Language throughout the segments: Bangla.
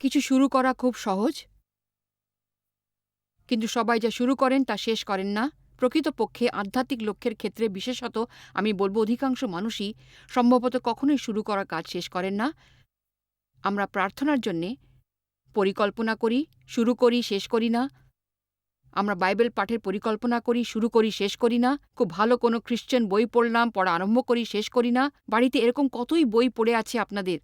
কিছু শুরু করা খুব সহজ। কিন্তু সবাই যা শুরু করেন তা শেষ করেন না। প্রকৃতপক্ষে আধ্যাত্মিক লক্ষ্যের ক্ষেত্রে বিশেষত আমি বলব অধিকাংশ মানুষই সম্ভবত কখনোই শুরু করা কাজ শেষ করেন না। আমরা প্রার্থনার জন্যে পরিকল্পনা করি, শুরু করি, শেষ করি না। আমরা বাইবেল পাঠের পরিকল্পনা করি, শুরু করি, শেষ করি না। খুব ভালো কোনো খ্রিশ্চান বই পড়লাম, পড়া আরম্ভ করি, শেষ করি না। বাড়িতে এরকম কতই বই পড়ে আছে আপনাদের?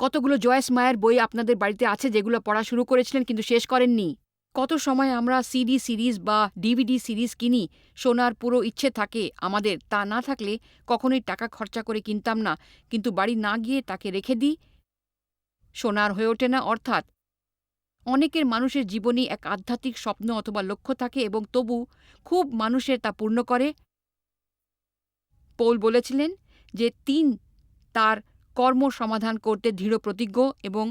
কতগুলো জয়েস মায়ের বই আপনাদের বাড়িতে আছে যেগুলো পড়া শুরু করেছিলেন কিন্তু শেষ করেননি? কত সময় আমরা সিডি সিরিজ বা ডিভিডি সিরিজ কিনি শোনার পুরো ইচ্ছে থাকে আমাদের, তা না থাকলে কখনোই টাকা খরচা করে কিনতাম না, কিন্তু বাড়ি না গিয়ে তাকে রেখে দিই? শোনার হয়ে ওঠে না, অর্থাৎ? অনেকের মানুষের জীবনে এক আধ্যাত্মিক স্বপ্ন অথবা লক্ষ্য থাকে এবং তবু খুব মানুষের তা পূর্ণ করে। পৌল বলেছিলেন যে তিন তার কর্ম সমাধান করতে দৃঢ় প্রতিজ্ঞ এবং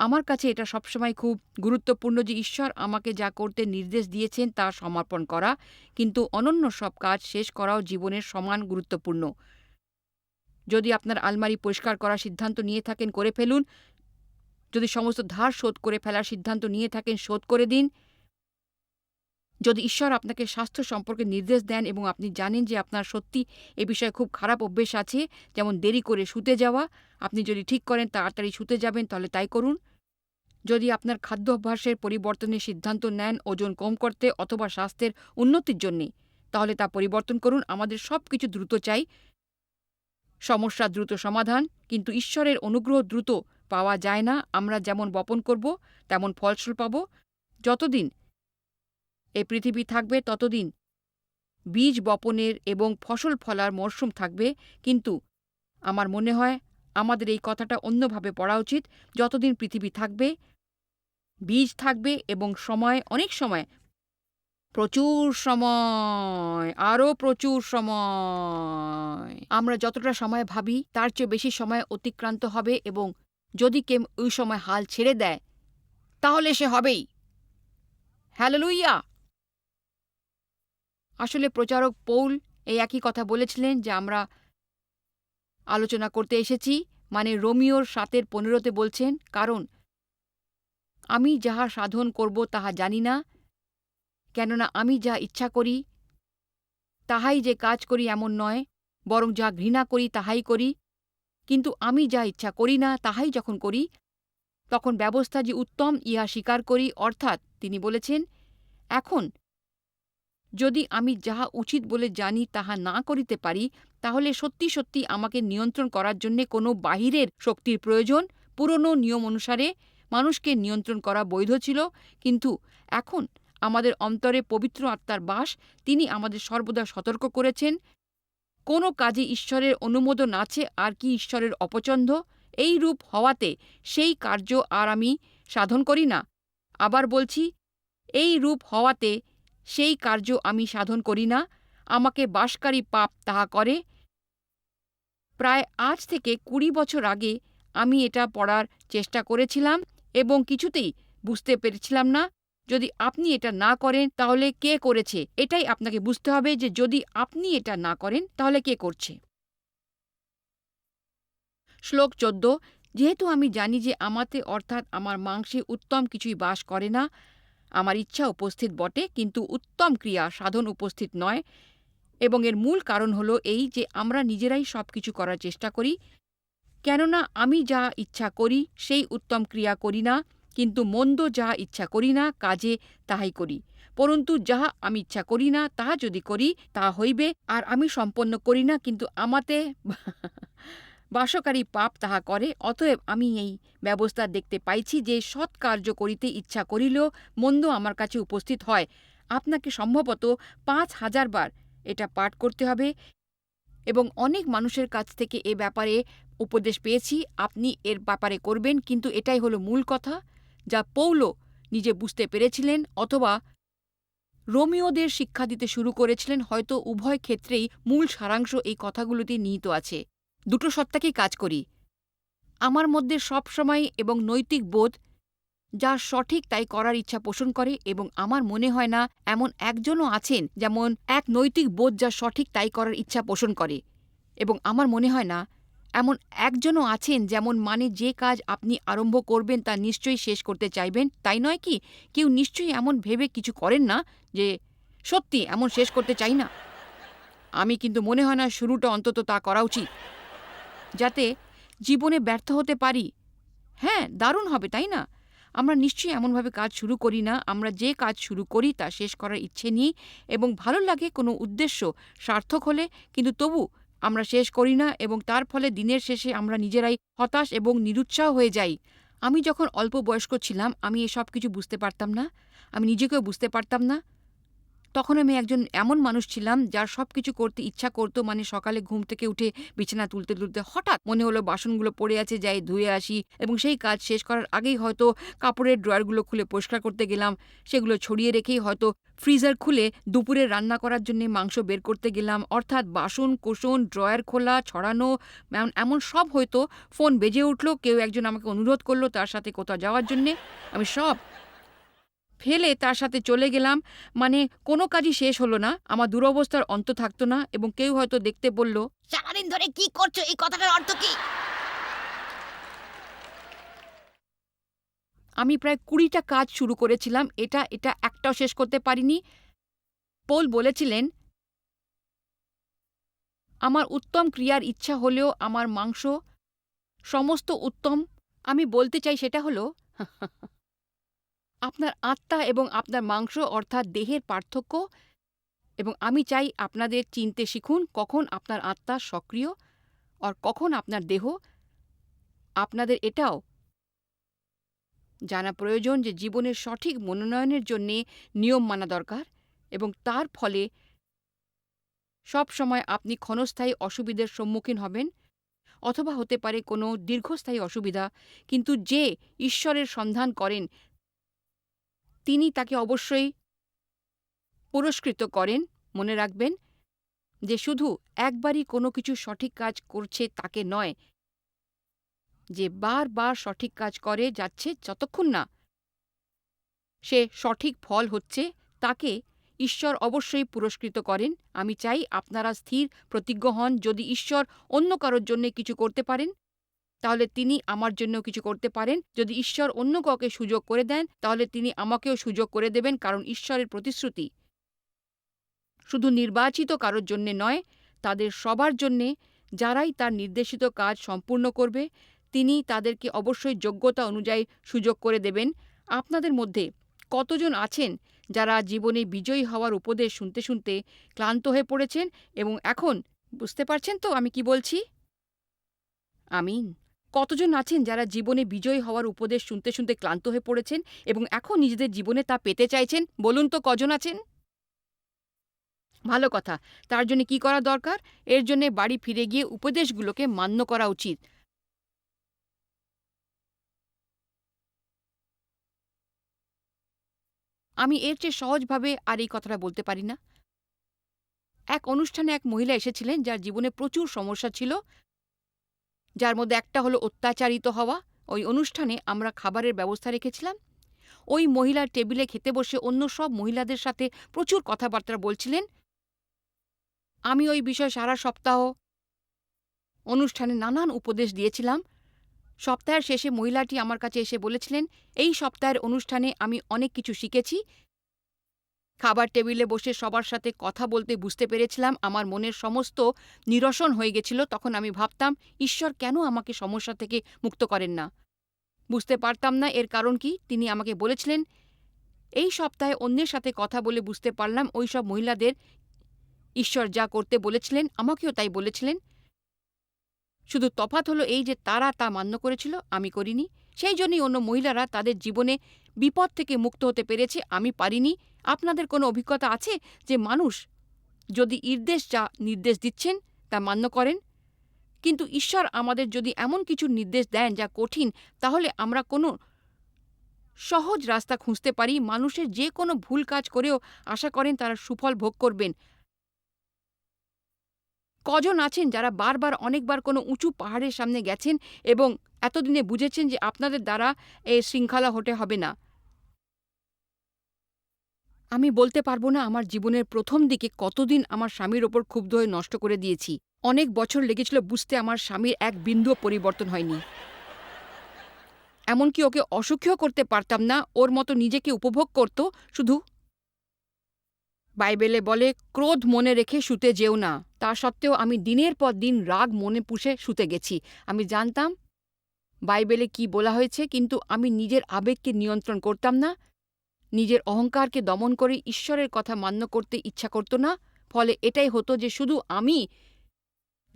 আমার কাছে এটা সবসময় খুব গুরুত্বপূর্ণ যে ঈশ্বর আমাকে যা করতে নির্দেশ দিয়েছেন তা সমর্পণ করা, কিন্তু অনন্য সব কাজ শেষ করাও জীবনের সমান গুরুত্বপূর্ণ। যদি আপনার আলমারি পরিষ্কার করার সিদ্ধান্ত নিয়ে থাকেন, করে ফেলুন। যদি সমস্ত ধার শোধ করে ফেলার সিদ্ধান্ত নিয়ে থাকেন, শোধ করে দিন। যদি ঈশ্বর আপনাকে স্বাস্থ্য সম্পর্কে নির্দেশ দেন এবং আপনি জানেন যে আপনার সত্যি এ বিষয়ে খুব খারাপ অভ্যেস আছে, যেমন দেরি করে শুতে যাওয়া, আপনি যদি ঠিক করেন তাড়াতাড়ি শুতে যাবেন, তাহলে তাই করুন। যদি আপনার খাদ্য অভ্যাসের পরিবর্তনের সিদ্ধান্ত নেন ওজন কম করতে অথবা স্বাস্থ্যের উন্নতির জন্যে, তাহলে তা পরিবর্তন করুন। আমাদের সব কিছু দ্রুত চাই। সমস্যা দ্রুত সমাধান, কিন্তু ঈশ্বরের অনুগ্রহ দ্রুত পাওয়া যায় না। আমরা যেমন বপন করব, তেমন ফলস্বল পাব। যতদিন এ পৃথিবী থাকবে ততদিন। বীজ বপনের এবং ফসল ফলার মরশুম থাকবে, কিন্তু আমার মনে হয় আমাদের এই কথাটা অন্যভাবে পড়া উচিত, যতদিন পৃথিবী থাকবে, বীজ থাকবে এবং সময়, অনেক সময়, প্রচুর সময়, আরও প্রচুর সময়। আমরা যতটা সময় ভাবি, তার চেয়ে বেশি সময় অতিক্রান্ত হবে এবং যদি কেম ওই সময় হাল ছেড়ে দেয়, তাহলে সে হবেই। হ্যালোলুইয়া! আসলে প্রচারক পৌল এই একই কথা বলেছিলেন যে আমরা আলোচনা করতে এসেছি। মানে রোমিওর সাতের পনেরোতে বলছেন, কারণ আমি যাহা সাধন করব তাহা জানি না। কেননা আমি যা ইচ্ছা করি, তাহাই যে কাজ করি এমন নয়, বরং যা ঘৃণা করি তাহাই করি। কিন্তু আমি যা ইচ্ছা করি না তাহাই যখন করি, তখন ব্যবস্থা যে উত্তম, ইহা স্বীকার করি। অর্থাৎ তিনি বলেছেন, এখন যদি আমি যাহা উচিত বলে জানি, তাহা না করিতে পারি, তাহলে সত্যি সত্যি আমাকে নিয়ন্ত্রণ করার জন্য কোনো বাহিরের শক্তির প্রয়োজন? পুরনো নিয়ম অনুসারে মানুষকে নিয়ন্ত্রণ করা বৈধ ছিল, কিন্তু এখন আমাদের অন্তরে পবিত্র আত্মার বাস, তিনি আমাদের সর্বদা সতর্ক করেছেন। কোনো কাজে ঈশ্বরের অনুমোদন আছে, আর কি ঈশ্বরের অপছন্দ? এই রূপ হওয়াতে সেই কার্য আর আমি সাধন করি না। আবার বলছি, এই রূপ হওয়াতে সেই কার্য আমি সাধন করি না, আমাকে বাসকারী পাপ তাহা করে। প্রায় আজ থেকে কুড়ি বছর আগে আমি এটা পড়ার চেষ্টা করেছিলাম এবং কিছুতেই বুঝতে পেরেছিলাম না। যদি আপনি এটা না করেন, তাহলে কে করেছে? এটাই আপনাকে বুঝতে হবে যে যদি আপনি এটা না করেন, তাহলে কে করছে? শ্লোক চোদ্দ, যেহেতু আমি জানি যে আমাতে অর্থাৎ আমার মাংসে উত্তম কিছুই বাস করে না আমার ইচ্ছা উপস্থিত বটে, কিন্তু উত্তম ক্রিয়া সাধন উপস্থিত নয়। এবং এর মূল কারণ হল এই যে আমরা নিজেরাই সব কিছু করার চেষ্টা করি। কেননা আমি যা ইচ্ছা করি, সেই উত্তম ক্রিয়া করি না, কিন্তু মন্দ যাহা ইচ্ছা করি না, কাজে তাহাই করি। পরন্তু যাহা আমি ইচ্ছা করি না, তাহা যদি করি তাহা হইবে, আর আমি সম্পন্ন করি না, কিন্তু আমাতে বাসকারী পাপ তাহা করে, অতএব আমি এই ব্যবস্থা দেখতে পাইছি যে সৎ কার্য করিতে ইচ্ছা করিলেও মন্দ আমার কাছে উপস্থিত হয়। আপনাকে সম্ভবত পাঁচ হাজার বার এটা পাঠ করতে হবে এবং অনেক মানুষের কাছ থেকে এ ব্যাপারে উপদেশ পেয়েছি, আপনি এর ব্যাপারে করবেন, কিন্তু এটাই হলো মূল কথা, যা পৌল নিজে বুঝতে পেরেছিলেন অথবা রোমিওদের শিক্ষা দিতে শুরু করেছিলেন, হয়তো উভয় ক্ষেত্রেই মূল সারাংশ এই কথাগুলোতে নিহিত আছে। দুটো সত্তাকেই কাজ করি। আমার মধ্যে সবসময় এবং নৈতিক বোধ যা সঠিক তাই করার ইচ্ছা পোষণ করে এবং আমার মনে হয় না এমন একজনও আছেন যেমন এক নৈতিক বোধ যা সঠিক তাই করার ইচ্ছা পোষণ করে এবং আমার মনে হয় না এমন একজনও আছেন যেমন মানে যে কাজ আপনি আরম্ভ করবেন তা নিশ্চয়ই শেষ করতে চাইবেন। তাই নয় কি? কেউ নিশ্চয়ই এমন ভেবে কিছু করেন না যে সত্যি এমন শেষ করতে চাই না। আমি কিন্তু মনে হয় না শুরুটা অন্তত তা করা উচিত। যাতে জীবনে ব্যর্থ হতে পারি। হ্যাঁ দারুণ হবে, তাই না? আমরা নিশ্চয়ই এমনভাবে কাজ শুরু করি না। আমরা যে কাজ শুরু করি তা শেষ করার ইচ্ছে নিই এবং ভালো লাগে কোনো উদ্দেশ্য সার্থক হলে, কিন্তু তবু আমরা শেষ করি না এবং তার ফলে দিনের শেষে আমরা নিজেরাই হতাশ এবং নিরুৎসাহ হয়ে যাই। আমি যখন অল্প বয়স্ক ছিলাম, আমি এসব কিছু বুঝতে পারতাম না। আমি নিজেকেও বুঝতে পারতাম না। তখন আমি একজন এমন মানুষ ছিলাম যার সব কিছু করতে ইচ্ছা করতো মানে সকালে ঘুম থেকে উঠে বিছানা তুলতে তুলতে হঠাৎ মনে হলো বাসনগুলো পড়ে আছে, যাই ধুয়ে আসি এবং সেই কাজ শেষ করার আগেই হয়তো কাপড়ের ড্রয়ারগুলো খুলে পরিষ্কার করতে গেলাম। সেগুলো ছড়িয়ে রেখেই হয়তো ফ্রিজার খুলে দুপুরে রান্না করার জন্য মাংস বের করতে গেলাম। অর্থাৎ বাসন কোষণ ড্রয়ার খোলা, ছড়ানো, এমন এমন সব হয়তো ফোন বেজে উঠল, কেউ একজন আমাকে অনুরোধ করল তার সাথে কোথাও যাওয়ার জন্যে। আমি সব ফেলে তার সাথে চলে গেলাম। মানে কোনো কাজই শেষ হলো না। আমার দুরবস্থার অন্ত থাকতো না এবং কেউ হয়তো দেখতে বলল সারাদিন ধরে কি করছ? এই কথাটার অর্থ কি? আমি প্রায় কুড়িটা কাজ শুরু করেছিলাম। এটা এটা একটাও শেষ করতে পারিনি। পোল বলেছিলেন আমার উত্তম ক্রিয়ার ইচ্ছা হলেও আমার মাংস সমস্ত উত্তম। আমি বলতে চাই সেটা হলো আপনার আত্মা এবং আপনার মাংস অর্থাৎ দেহের পার্থক্য এবং আমি চাই আপনাদের চিনতে শিখুন কখন আপনার আত্মা সক্রিয় আর কখন আপনার দেহ। আপনাদের এটাও জানা প্রয়োজন যে জীবনের সঠিক মনোনয়নের জন্যে নিয়ম মানা দরকার এবং তার ফলে সব সময় আপনি ক্ষণস্থায়ী অসুবিধার সম্মুখীন হবেন অথবা হতে পারে কোনো দীর্ঘস্থায়ী অসুবিধা, কিন্তু যে ঈশ্বরের সন্ধান করেন তিনি তাকে অবশ্যই পুরস্কৃত করেন। মনে রাখবেন যে শুধু একবারই কোনো কিছু সঠিক কাজ করছে তাকে নয়, যে বারবার সঠিক কাজ করে যাচ্ছে যতক্ষণ না সে সঠিক ফল হচ্ছে, তাকে ঈশ্বর অবশ্যই পুরস্কৃত করেন। আমি চাই আপনারা স্থির, প্রতিজ্ঞ হন। যদি ঈশ্বর অন্য কারোর জন্য কিছু করতে পারেন তাহলে তিনি আমার জন্য কিছু করতে পারেন। যদি ঈশ্বর অন্য কাউকে সুযোগ করে দেন, তাহলে তিনি আমাকেও সুযোগ করে দেবেন কারণ ঈশ্বরের প্রতিশ্রুতি। শুধু নির্বাচিত কারোর জন্যে নয়, তাদের সবার জন্যে যারাই তার নির্দেশিত কাজ সম্পূর্ণ করবে তিনি তাদেরকে অবশ্যই যোগ্যতা অনুযায়ী সুযোগ করে দেবেন। আপনাদের মধ্যে কতজন আছেন যারা জীবনে বিজয়ী হওয়ার উপদেশ শুনতে শুনতে ক্লান্ত হয়ে পড়েছেন এবং এখন বুঝতে পারছেন তো আমি কি বলছি? আমিন। কতজন আছেন যারা জীবনে বিজয়ী হওয়ার উপদেশ শুনতে শুনতে ক্লান্ত হয়ে পড়েছেন এবং এখন নিজেদের জীবনে তা পেতে চাইছেন? বলুন তো কজন আছেন? ভালো কথা। তার জন্য কি করা দরকার? এর জন্য বাড়ি ফিরে গিয়ে উপদেশগুলোকে মান্য করা উচিত। আমি এর চেয়ে সহজভাবে আর এই কথাটা বলতে পারি না। এক অনুষ্ঠানে এক মহিলা এসেছিলেন যার জীবনে প্রচুর সমস্যা ছিল। যার মধ্যে একটা হলো অত্যাচারিত হওয়া। ওই অনুষ্ঠানে আমরা খাবারের ব্যবস্থা রেখেছিলাম। ওই মহিলার টেবিলে খেতে বসে অন্য সব মহিলাদের সাথে প্রচুর কথাবার্তা বলছিলেন। আমি ওই বিষয়ে সারা সপ্তাহ অনুষ্ঠানে নানান উপদেশ দিয়েছিলাম। সপ্তাহের শেষে মহিলাটি আমার কাছে এসে বলেছিলেন, এই সপ্তাহের অনুষ্ঠানে আমি অনেক কিছু শিখেছি। খাবার টেবিলে বসে সবার সাথে কথা বলতে বুঝতে পেরেছিলাম, আমার মনের সমস্ত নিরসন হয়ে গেছিল, তখন আমি ভাবতাম, ঈশ্বর কেন আমাকে সমস্যা থেকে মুক্ত করেন না? বুঝতে পারতাম না, এর কারণ কি? তিনি আমাকে বলেছিলেন, এই সপ্তাহে অন্যের সাথে কথা বলে বুঝতে পারলাম, ওই সব মহিলাদের ঈশ্বর যা করতে বলেছিলেন, আমাকেও তাই বলেছিলেন। শুধু তফাৎ হলো এই যে তারা তা মান্য করেছিল, আমি করিনি। সেই জন্যই অন্য মহিলারা তাদের জীবনে বিপদ থেকে মুক্ত হতে পেরেছে, আমি পারিনি। আপনাদের কোনো অভিজ্ঞতা আছে যে মানুষ যদি ইর্দেশ যা নির্দেশ দিচ্ছেন তা মান্য করেন? কিন্তু ঈশ্বর আমাদের যদি এমন কিছু নির্দেশ দেন যা কঠিন, তাহলে আমরা কোনো সহজ রাস্তা খুঁজতে পারি। মানুষের যে কোনো ভুল কাজ করেও আশা করেন তারা সুফল ভোগ করবেন। কজন আছেন যারা বারবার অনেকবার কোনো উঁচু পাহাড়ের সামনে গেছেন এবং এতদিনে বুঝেছেন যে আপনাদের দ্বারা এ শৃঙ্খলা হতে হবে না? আমি বলতে পারব না আমার জীবনের প্রথম দিকে কতদিন আমার স্বামীর ওপর ক্ষুব্ধ হয়ে নষ্ট করে দিয়েছি। অনেক বছর লেগেছিল বুঝতে আমার স্বামীর এক বিন্দুও পরিবর্তন হয়নি। এমনকি ওকে অসুখীও করতে পারতাম না, ওর মতো নিজেকে উপভোগ করত শুধু বাইবেলে বলে, ক্রোধ মনে রেখে শুতে যেও না। তা সত্ত্বেও আমি দিনের পর দিন রাগ মনে পুষে শুতে গেছি। আমি জানতাম বাইবেলে কি বলা হয়েছে, কিন্তু আমি নিজের আবেগকে নিয়ন্ত্রণ করতাম না। নিজের অহংকারকে দমন করে ঈশ্বরের কথা মান্য করতে ইচ্ছা করত না। ফলে এটাই হতো যে শুধু আমি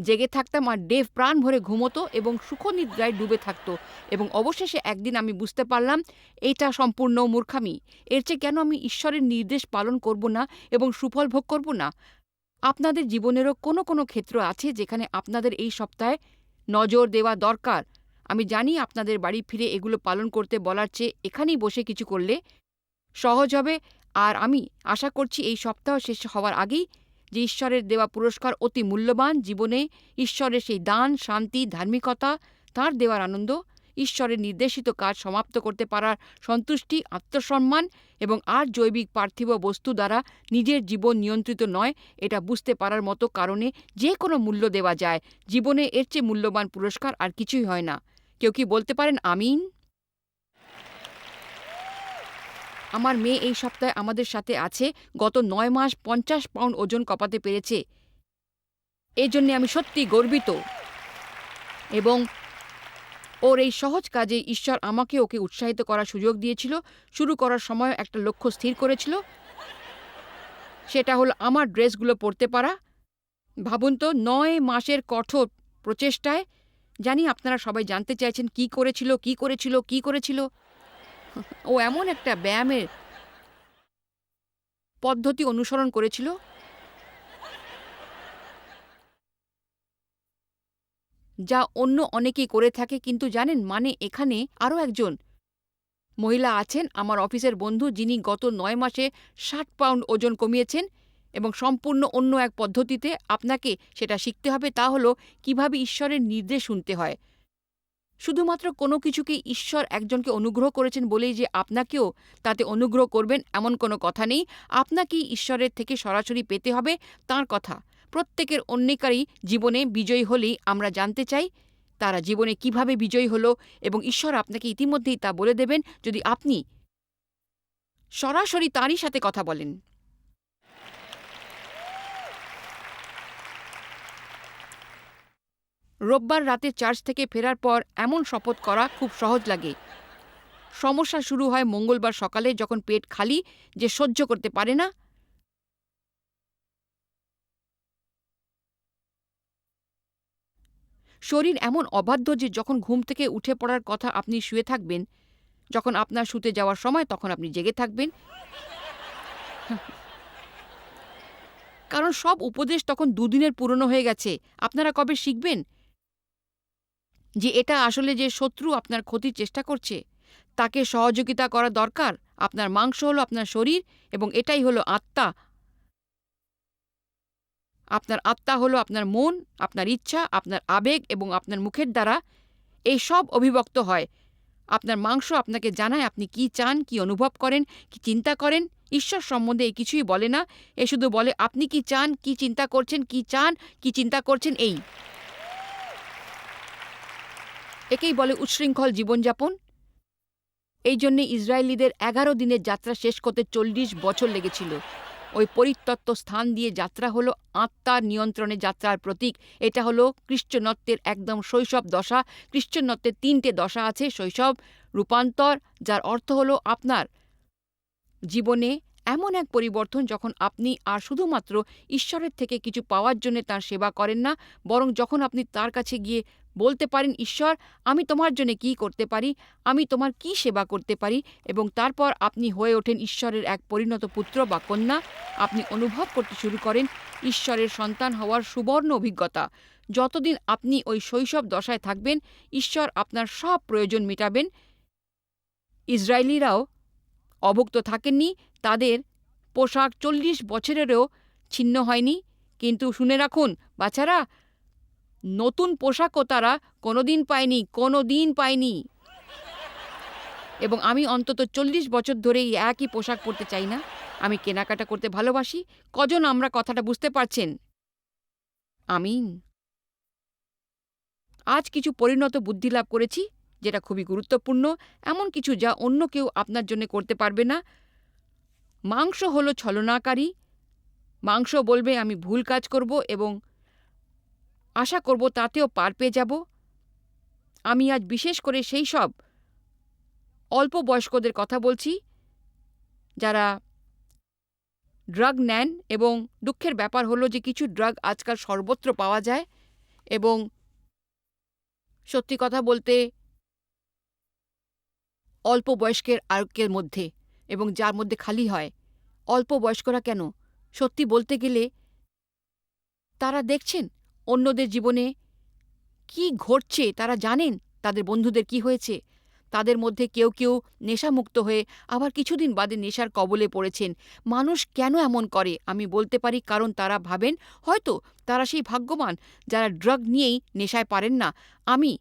জেগে থাকতাম আর ডেভ প্রাণ ভরে ঘুমতো এবং সুখনিদ্রায় ডুবে থাকতো এবং অবশেষে একদিন আমি বুঝতে পারলাম এটা সম্পূর্ণ মূর্খামি। এর চেয়ে কেন আমি ঈশ্বরের নির্দেশ পালন করব না এবং সুফল ভোগ করব না? আপনাদের জীবনেরও কোনো কোনো ক্ষেত্র আছে যেখানে আপনাদের এই সপ্তাহে নজর দেওয়া দরকার। আমি জানি আপনাদের বাড়ি ফিরে এগুলো পালন করতে বলার চেয়ে এখানেই বসে কিছু করলে সহজ হবে। আর আমি আশা করছি এই সপ্তাহ শেষ হওয়ার আগেই যে ঈশ্বরের দেওয়া পুরস্কার অতি মূল্যবান জীবনে ঈশ্বরের সেই দান, শান্তি, ধার্মিকতা, তার দেওয়ার আনন্দ, ঈশ্বরের নির্দেশিত কাজ সমাপ্ত করতে পারার সন্তুষ্টি, আত্মসম্মান এবং আর জৈবিক পার্থিব বস্তু দ্বারা নিজের জীবন নিয়ন্ত্রিত নয়, এটা বুঝতে পারার মতো কারণে যে কোনো মূল্য দেওয়া যায়। জীবনে এর চেয়ে মূল্যবান পুরস্কার আর কিছুই হয় না। কেউ কি বলতে পারেন আমিন? আমার মেয়ে এই সপ্তাহে আমাদের সাথে আছে। গত নয় মাস পঞ্চাশ পাউন্ড ওজন কপাতে পেরেছে। এই জন্যে আমি সত্যি গর্বিত। এবং ওর এই সহজ কাজে ঈশ্বর আমাকে ওকে উৎসাহিত করার সুযোগ দিয়েছিল। শুরু করার সময় একটা লক্ষ্য স্থির করেছিল। সেটা হলো আমার ড্রেসগুলো পরতে পারা। ভাবুন তো, নয় মাসের কঠোর প্রচেষ্টায়। জানি আপনারা সবাই জানতে চাইছেন কি করেছিল কি করেছিল কি করেছিল। ও এমন একটা ব্যায়ামের পদ্ধতি অনুসরণ করেছিল। যা অন্য অনেকেই করে থাকে, কিন্তু জানেন মানে এখানে আরও একজন মহিলা আছেন, আমার অফিসের বন্ধু, যিনি গত নয় মাসে ষাট পাউন্ড ওজন কমিয়েছেন এবং সম্পূর্ণ অন্য এক পদ্ধতিতে আপনাকে সেটা শিখতে হবে। তা হলো কীভাবে ঈশ্বরের নির্দেশ শুনতে হয়। শুধুমাত্র কোনো কিছুকে ঈশ্বর একজনকে অনুগ্রহ করেছেন বলেই যে আপনাকেও তাতে অনুগ্রহ করবেন, এমন কোনো কথা নেই। আপনাকেই ঈশ্বরের থেকে সরাসরি পেতে হবে, তার কথা। প্রত্যেকের অন্যকারী জীবনে বিজয়ী হলেই আমরা জানতে চাই, তারা জীবনে কীভাবে বিজয়ী হলো এবং ঈশ্বর আপনাকে ইতিমধ্যেই তা বলে দেবেন যদি আপনি সরাসরি তারই সাথে কথা বলেন। রোববার রাতে চার্চ থেকে ফেরার পর এমন শপথ করা খুব সহজ লাগে। সমস্যা শুরু হয় মঙ্গলবার সকালে যখন পেট খালি যে সহ্য করতে পারে না। শরীর এমন অবাধ্য যে যখন ঘুম থেকে উঠে পড়ার কথা আপনি শুয়ে থাকবেন, যখন আপনার শুতে যাওয়ার সময় তখন আপনি জেগে থাকবেন। কারণ সব উপদেশ তখন দুদিনের পুরনো হয়ে গেছে। আপনারা কবে শিখবেন? যে এটা আসলে যে শত্রু আপনার ক্ষতির চেষ্টা করছে, তাকে সহযোগিতা করা দরকার। আপনার মাংস হলো আপনার শরীর এবং এটাই হলো আত্মা। আপনার আত্মা হলো আপনার মন, আপনার ইচ্ছা, আপনার আবেগ এবং আপনার মুখের দ্বারা এই সব অভিব্যক্ত হয়। আপনার মাংস আপনাকে জানায় আপনি কি চান, কি অনুভব করেন, কি চিন্তা করেন। ঈশ্বর সম্বন্ধে এই কিছুই বলে না। এ শুধু বলে আপনি কি চান, কি চিন্তা করছেন, কি চান, কি চিন্তা করছেন, এই। একেই বলে উচ্ছৃঙ্খল জীবনযাপন। এই জন্যে ইসরায়েলিদের এগারো দিনের যাত্রা শেষ করতে চল্লিশ বছর লেগেছিল। ওই পরিত্যক্ত স্থান দিয়ে যাত্রা হলো আত্মার নিয়ন্ত্রণে যাত্রার প্রতীক। এটা হলো খ্রিস্টনত্বের একদম শৈশব দশা। খ্রিস্টনত্বের তিনটে দশা আছে শৈশব, রূপান্তর, যার অর্থ হলো আপনার জীবনে এমন এক পরিবর্তন যখন আপনি আর শুধুমাত্র ঈশ্বরের থেকে কিছু পাওয়ার জন্য তার সেবা করেন না, বরং যখন আপনি তার কাছে গিয়ে বলতে পারেন, ঈশ্বর, আমি তোমার জন্য কি করতে পারি? আমি তোমার কি সেবা করতে পারি? এবং তারপর আপনি হয়ে ওঠেন ঈশ্বরের এক পরিণত পুত্র বা কন্যা, আপনি অনুভব করতে শুরু করেন ঈশ্বরের সন্তান হওয়ার সুবর্ণ অভিজ্ঞতা। যতদিন আপনি ওই শৈশব দশায় থাকবেন, ঈশ্বর আপনার সব প্রয়োজন মেটাবেন। ইসরায়েলিরাও অভুক্ত থাকেননি, তাদের পোশাক চল্লিশ বছরেরও ছিন্ন হয়নি। কিন্তু শুনে রাখুন, বাচ্চারা, নতুন পোশাকও তারা কোনোদিন পায়নি কোনো দিন পায়নি। এবং আমি অন্তত চল্লিশ বছর ধরে এই একই পোশাক পরতে চাই না। আমি কেনাকাটা করতে ভালোবাসি। কজন আমরা কথাটা বুঝতে পারছেন? আমিন। আজ কিছু পরিণত বুদ্ধি লাভ করেছি। যেটা খুবই গুরুত্বপূর্ণ, এমন কিছু যা অন্য কেউ আপনার জন্য করতে পারবে না। মাংস হলো ছলনাকারী। মাংস বলবে, আমি ভুল কাজ করব এবং আশা করব তাতেও পার পেয়ে যাব। আমি আজ বিশেষ করে সেই সব অল্প বয়স্কদের কথা বলছি, যারা ড্রাগ নেন এবং দুঃখের ব্যাপার হলো যে কিছু ড্রাগ আজকাল সর্বত্র পাওয়া যায় এবং সত্যি কথা বলতে অল্প বয়স্কের আরোগ্যের মধ্যে এবং যার মধ্যে খালি হয়। অল্প বয়স্করা কেন? সত্যি বলতে গেলে তারা দেখছেন অন্যদের জীবনে কি ঘটছে, তারা জানেন তাদের বন্ধুদের কি হয়েছে। তাদের মধ্যে কেউ কেউ নেশামুক্ত হয়ে আবার কিছুদিন বাদে নেশার কবলে পড়েছেন। মানুষ কেন এমন করে? আমি বলতে পারি কারণ তারা ভাবেন হয়তো তারা সেই ভাগ্যবান যারা ড্রাগ নিয়েই নেশায় পারেন না। আমি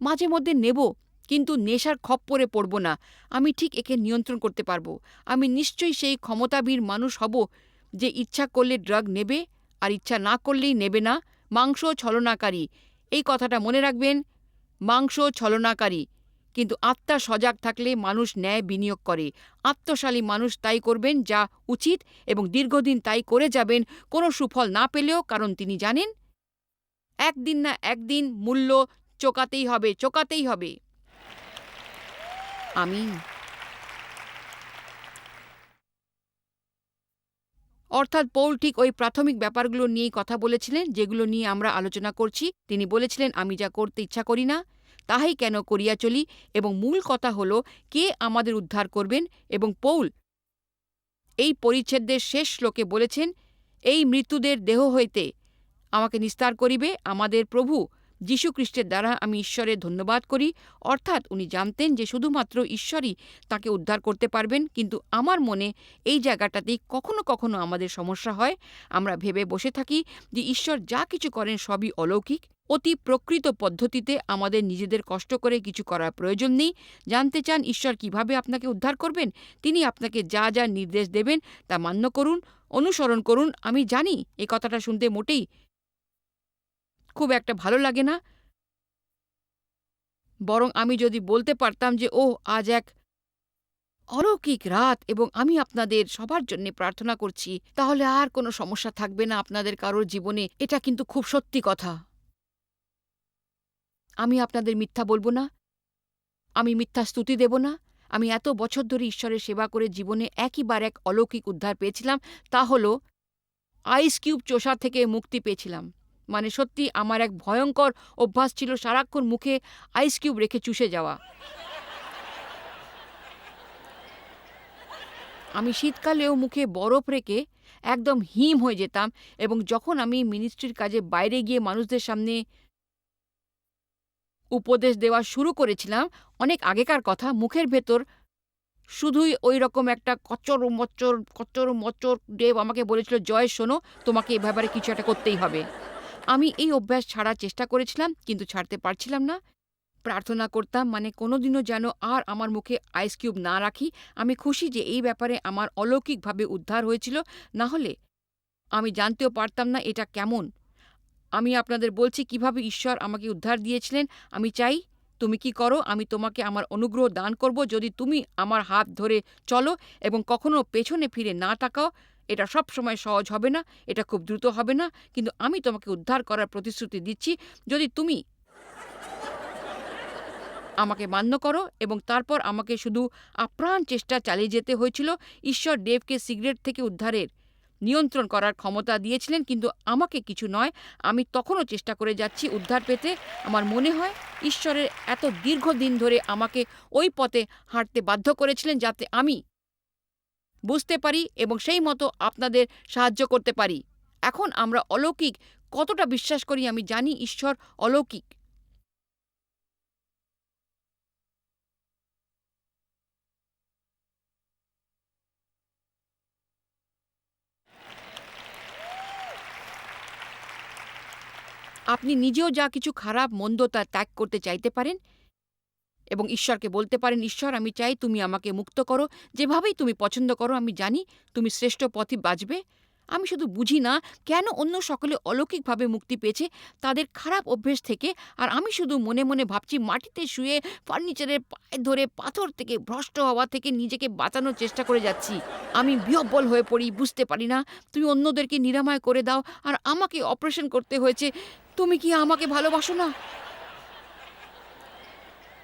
মাঝে মধ্যে নেব কিন্তু নেশার খপ্পরে পড়ব না। আমি ঠিক একে নিয়ন্ত্রণ করতে পারব। আমি নিশ্চয়ই সেই ক্ষমতাবীর মানুষ হব যে ইচ্ছা করলে ড্রাগ নেবে আর ইচ্ছা না করলেই নেবে না। মাংস ছলনাকারী। এই কথাটা মনে রাখবেন, মাংস ছলনাকারী। কিন্তু আত্মা সজাগ থাকলে মানুষ ন্যায় বিনিয়োগ করে। আত্মশালী মানুষ তাই করবেন যা উচিত এবং দীর্ঘদিন তাই করে যাবেন। কোনো সুফল না পেলেও, কারণ তিনি জানেন, একদিন না একদিন মূল্য চোকাতেই হবে চোকাতেই হবে। আমি অর্থাৎ পৌল ঠিক ওই প্রাথমিক ব্যাপারগুলো নিয়েই কথা বলেছিলেন, যেগুলো নিয়ে আমরা আলোচনা করছি। তিনি বলেছিলেন, আমি যা করতে ইচ্ছা করি না, তাহাই কেন করিয়া চলি? এবং মূল কথা হল, কে আমাদের উদ্ধার করবেন? এবং পৌল এই পরিচ্ছেদের শেষ শ্লোকে বলেছেন, এই মৃত্যুদের দেহ হইতে আমাকে নিস্তার করিবে আমাদের প্রভু। যীশুখ্রিস্টের দ্বারা আমি ঈশ্বরের ধন্যবাদ করি। অর্থাৎ উনি জানতেন যে শুধুমাত্র ঈশ্বরই তাকে উদ্ধার করতে পারবেন, কিন্তু আমার মনে এই জায়গাটাতেই কখনো কখনো আমাদের সমস্যা হয়। আমরা ভেবে বসে থাকি যে ঈশ্বর যা কিছু করেন সবই অলৌকিক। অতি প্রকৃত পদ্ধতিতে আমাদের নিজেদের কষ্ট করে কিছু করার প্রয়োজন নেই। জানতে চান ঈশ্বর কীভাবে আপনাকে উদ্ধার করবেন? তিনি আপনাকে যা যা নির্দেশ দেবেন তা মান্য করুন, অনুসরণ করুন। আমি জানি এই কথাটা শুনতে মোটেই খুব একটা ভালো লাগে না। বরং আমি যদি বলতে পারতাম যে, ওহ, আজ এক অলৌকিক রাত এবং আমি আপনাদের সবার জন্য প্রার্থনা করছি, তাহলে আর কোনো সমস্যা থাকবে না আপনাদের কারোর জীবনে। এটা কিন্তু খুব সত্যি কথা। আমি আপনাদের মিথ্যা বলব না। আমি মিথ্যা স্তুতি দেব না। আমি এত বছর ধরে ঈশ্বরের সেবা করে জীবনে একইবার এক অলৌকিক উদ্ধার পেয়েছিলাম, তা হল আইস কিউব চোষা থেকে মুক্তি পেয়েছিলাম। মানে সত্যি আমার এক ভয়ঙ্কর অভ্যাস ছিল সারাক্ষণ মুখে আইস কিউব রেখে চুষে যাওয়া। আমি শীতকালেও মুখে বরফ রেখে একদম হিম হয়ে যেতাম এবং যখন আমি মিনিস্ট্রির কাজে বাইরে গিয়ে মানুষদের সামনে উপদেশ দেওয়া শুরু করেছিলাম, অনেক আগেকার কথা, মুখের ভেতর শুধুই ওই রকম একটা কচর মচ্চর কচর মচ্চর দেব আমাকে বলেছিল, জয় শোনো, তোমাকে এ ব্যাপারে কিছু একটা করতেই হবে। আমি এই অভ্যাস ছাড়ার চেষ্টা করেছিলাম, কিন্তু ছাড়তে পারছিলাম না। প্রার্থনা করতাম মানে কোনোদিনও যেন আর আমার মুখে আইস কিউব না রাখি। আমি খুশি যে এই ব্যাপারে আমার অলৌকিকভাবে উদ্ধার হয়েছিল। না হলে আমি জানতেও পারতাম না এটা কেমন। আমি আপনাদের বলছি কীভাবে ঈশ্বর আমাকে উদ্ধার দিয়েছিলেন। আমি চাই তুমি কি করো? আমি তোমাকে আমার অনুগ্রহ দান করব। যদি তুমি আমার হাত ধরে চলো এবং কখনো পেছনে ফিরে না তাকাও এটা সব সময় সহজ হবে না, এটা খুব দ্রুত হবে না, কিন্তু আমি তোমাকে উদ্ধার করার প্রতিশ্রুতি দিচ্ছি, যদি তুমি আমাকে মান্য করো এবং তারপর আমাকে শুধু আপ্রাণ চেষ্টা চালিয়ে যেতে হয়েছিল, ঈশ্বর ডেভকে সিগারেট থেকে উদ্ধারের নিয়ন্ত্রণ করার ক্ষমতা দিয়েছিলেন, কিন্তু আমাকে কিছু নয়, আমি তখনও চেষ্টা করে যাচ্ছি উদ্ধার পেতে, আমার মনে হয় ঈশ্বরের এত দীর্ঘদিন ধরে আমাকে ওই পথে হাঁটতে বাধ্য করেছিলেন যাতে আমি বুঝতে পারি এবং সেই মতো আপনাদের সাহায্য করতে পারি। এখন আমরা অলৌকিক কতটা বিশ্বাস করি আমি জানি ঈশ্বর অলৌকিক। আপনি নিজেও যা কিছু খারাপ, মন্দ তা ত্যাগ করতে চাইতে পারেন এবং ঈশ্বরকে বলতে পারেন, ঈশ্বর, আমি চাই তুমি আমাকে মুক্ত করো। যেভাবেই তুমি পছন্দ করো, আমি জানি তুমি শ্রেষ্ঠ পথে বাঁচবে। আমি শুধু বুঝি না কেন অন্য সকলে অলৌকিকভাবে মুক্তি পেয়েছে তাদের খারাপ অভ্যেস থেকে। আর আমি শুধু মনে মনে ভাবছি, মাটিতে শুয়ে ফার্নিচারের পায়ে ধরে পাথর থেকে ভ্রষ্ট হওয়া থেকে নিজেকে বাঁচানোর চেষ্টা করে যাচ্ছি। আমি বিহব্বল হয়ে পড়ি, বুঝতে পারি না। তুমি অন্যদেরকে নিরাময় করে দাও। আর আমাকে অপারেশন করতে হয়েছে। তুমি কি আমাকে ভালোবাসো না?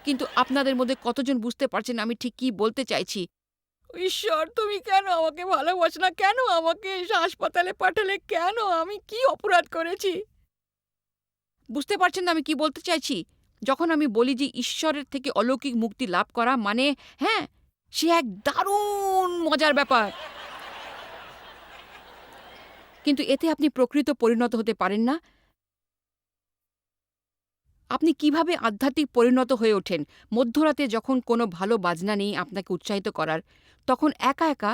কিন্তু আপনাদের মধ্যে কতজন বুঝতে পারছেন আমি ঠিক কি বলতে চাইছি? ঈশ্বর তুমি কেন আমাকে ভালোবাসো না? কেন আমাকে হাসপাতালে পাঠালে? কেন? আমি কি অপরাধ করেছি? বুঝতে পারছেন আমি কি বলতে চাইছি? যখন আমি বলি যে ঈশ্বরের থেকে অলৌকিক মুক্তি লাভ করা মানে হ্যাঁ সে এক দারুণ মজার ব্যাপার। কিন্তু এতে আপনি প্রকৃত পরিণত হতে পারেন না। আপনি কীভাবে আধ্যাত্মিক পরিণত হয়ে ওঠেন? মধ্যরাতে যখন কোনো ভালো বাজনা নেই আপনাকে উৎসাহিত করার, তখন একা একা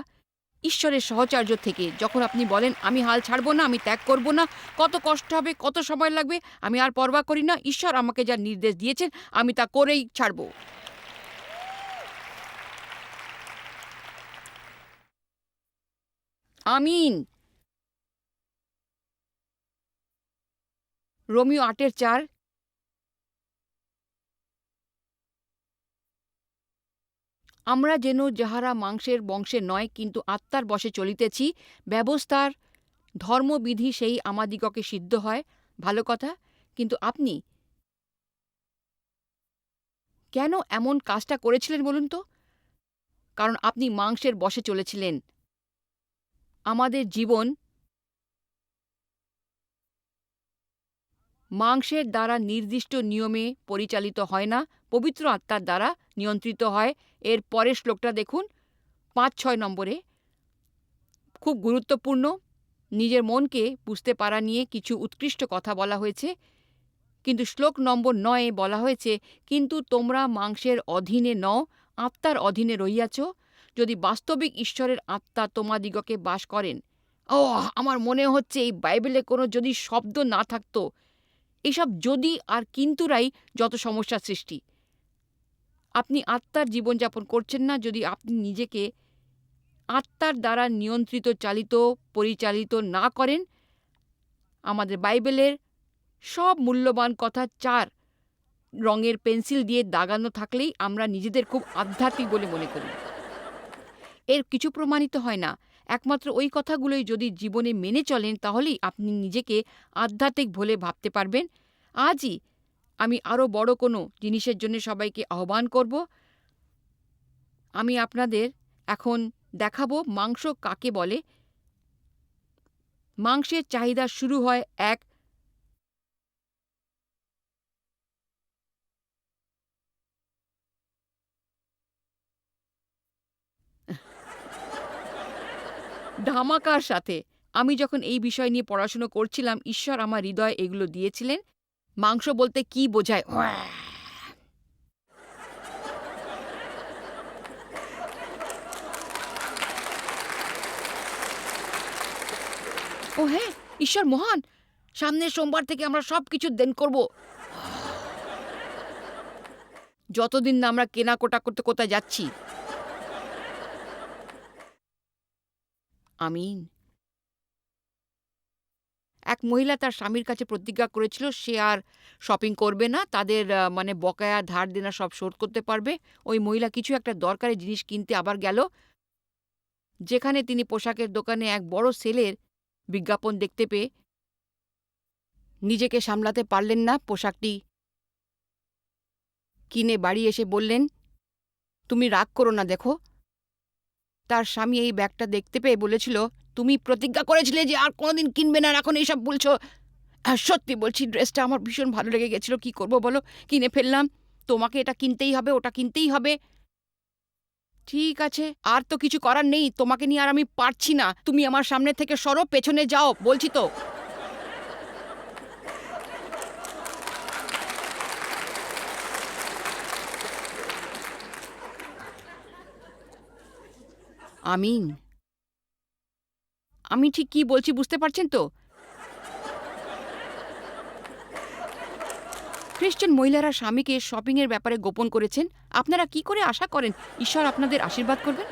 ঈশ্বরের সহচার্য থেকে যখন আপনি বলেন, আমি হাল ছাড়বো না, আমি ত্যাগ করব না, কত কষ্ট হবে, কত সময় লাগবে, আমি আর পরবা করি না, ঈশ্বর আমাকে যা নির্দেশ দিয়েছেন, আমি তা করেই ছাড়ব। আমিন। রোমিও আটের চার আমরা যেন যাহারা মাংসের বংশে নয়, কিন্তু আত্মার বশে চলিতেছি, ব্যবস্থার ধর্মবিধি সেই আমাদিগকে সিদ্ধ হয়। ভালো কথা, কিন্তু আপনি? কেন এমন কাজটা করেছিলেন বলুন তো? কারণ আপনি মাংসের বশে চলেছিলেন। আমাদের জীবন মাংসের দ্বারা নির্দিষ্ট নিয়মে পরিচালিত হয় না, পবিত্র আত্মার দ্বারা নিয়ন্ত্রিত হয়। এর পরের শ্লোকটা দেখুন, পাঁচ ছয় নম্বরে। খুব গুরুত্বপূর্ণ, নিজের মনকে বুঝতে পারা নিয়ে কিছু উৎকৃষ্ট কথা বলা হয়েছে। কিন্তু শ্লোক নম্বর নয়ে বলা হয়েছে, কিন্তু তোমরা মাংসের অধীনে নও, আত্মার অধীনে রহিয়াছ। যদি বাস্তবিক ঈশ্বরের আত্মা তোমাদিগকে বাস করেন ও আমার মনে হচ্ছে এই বাইবেলে কোনো যদি শব্দ না থাকতো এসব যদি আর কিন্তুরাই যত সমস্যার সৃষ্টি। আপনি আত্মার জীবনযাপন করছেন না যদি আপনি নিজেকে আত্মার দ্বারা নিয়ন্ত্রিত, চালিত, পরিচালিত না করেন, আমাদের বাইবেলের সব মূল্যবান কথা চার রঙের পেন্সিল দিয়ে দাগানো থাকলেই আমরা নিজেদের খুব আধ্যাত্মিক বলে মনে করি। এর কিছু প্রমাণিত হয় না। একমাত্র ওই কথাগুলোই যদি জীবনে মেনে চলেন, তাহলেই আপনি নিজেকে আধ্যাত্মিক বলে ভাবতে পারবেন। আজই আমি আরও বড় কোনো জিনিসের জন্য সবাইকে আহ্বান করব। আমি আপনাদের এখন দেখাবো মাংস কাকে বলে। মাংসের চাহিদা শুরু হয় এক ধামাকার সাথে। আমি যখন এই বিষয় নিয়ে পড়াশুনো করছিলাম, ঈশ্বর আমার হৃদয়ে এগুলো দিয়েছিলেন। মাংস বলতে কি বোঝায়? ও হ্যাঁ ঈশ্বর মহান। সামনের সোমবার থেকে আমরা সব কিছু দেন করব। যতদিন না আমরা কেনাকোটা করতে কোথায় যাচ্ছি। আমিন। এক মহিলা তার স্বামীর কাছে প্রতিজ্ঞা করেছিল, সে আর শপিং করবে না, তাদের মানে বকেয়া ধার দেনা সব শোধ করতে পারবে। ওই মহিলা কিছু একটা দরকারি জিনিস কিনতে আবার গেল, যেখানে তিনি পোশাকের দোকানে এক বড় সেলের বিজ্ঞাপন দেখতে পেয়ে নিজেকে সামলাতে পারলেন না। পোশাকটি কিনে বাড়ি এসে বললেন, তুমি রাগ করো না, দেখো তার স্বামী এই ব্যাগটা দেখতে পেয়ে বলেছিল, তুমি প্রতিজ্ঞা করেছিলে যে আর কোনোদিন কিনবে না এখন এইসব বলছো? সত্যি বলছি, ড্রেসটা আমার ভীষণ ভালো লেগে গেছিল, কি করব বলো? কিনে ফেললাম। তোমাকে এটা কিনতেই হবে, ওটা কিনতেই হবে। ঠিক আছে, আর তো কিছু করার নেই, তোমাকে নিয়ে আর আমি পারছি না। তুমি আমার সামনে থেকে সরো, পেছনে যাও, বলছি তো। আমিন। আমি ঠিক কি বলছি বুঝতে পারছেন তো? খ্রিস্টান মহিলারা স্বামীকে শপিংয়ের ব্যাপারে গোপন করেছেন। আপনারা কি করে আশা করেন ঈশ্বর আপনাদের আশীর্বাদ করবেন?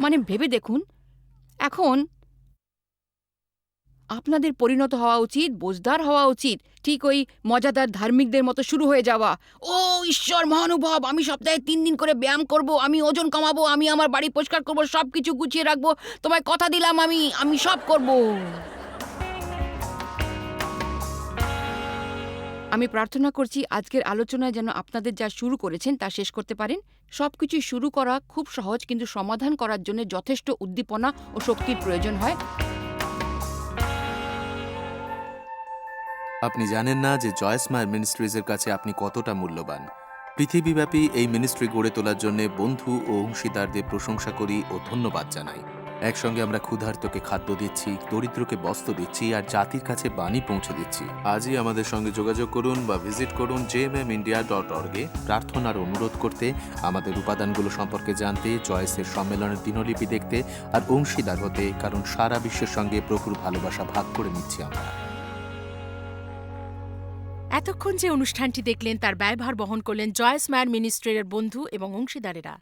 মানে ভেবে দেখুন। এখন আপনাদের পরিণত হওয়া উচিত, বোঝদার হওয়া উচিত। ঠিক ওই মজাদার ধার্মিকদের মতো শুরু হয়ে যাওয়া। ও ঈশ্বর মহানুভব, আমি সপ্তাহে তিন দিন করে ব্যায়াম করব, আমি ওজন কমাবো, আমি আমার বাড়ি পরিষ্কার করব সব কিছু গুছিয়ে রাখব, তোমায় কথা দিলাম আমি আমি সব করব। আমি প্রার্থনা করছি আজকের আলোচনায় যেন আপনাদের যা শুরু করেছেন তা শেষ করতে পারেন। সবকিছু শুরু করা খুব সহজ, কিন্তু সমাধান করার জন্য যথেষ্ট উদ্দীপনা ও শক্তির প্রয়োজন হয়। আপনি জানেন না যে জয়েস মায়ের মিনিস্ট্রিজের কাছে আপনি কতটা মূল্যবান। পৃথিবীব্যাপী এই মিনিস্ট্রি গড়ে তোলার জন্য বন্ধু ও অংশীদারদের প্রশংসা করি ও ধন্যবাদ জানাই। একসঙ্গে আমরা ক্ষুধার্তকে খাদ্য দিচ্ছি, দরিদ্রকে বস্ত্র দিচ্ছি আর জাতির কাছে বাণী পৌঁছে দিচ্ছি। আজই আমাদের সঙ্গে যোগাযোগ করুন বা ভিজিট করুন জেএমএম ইন্ডিয়া ডট অর্গে প্রার্থনার অনুরোধ করতে, আমাদের উপাদানগুলো সম্পর্কে জানতে, জয়েসের সম্মেলনের দিনলিপি দেখতে আর অংশীদার হতে, কারণ সারা বিশ্বের সঙ্গে প্রভুর ভালোবাসা ভাগ করে নিচ্ছি আমরা। এতক্ষণ যে অনুষ্ঠানটি দেখলেন তার ব্যয়ভার বহন করলেন জয়েস মায়ার মিনিস্ট্রির বন্ধু এবং অংশীদারেরা।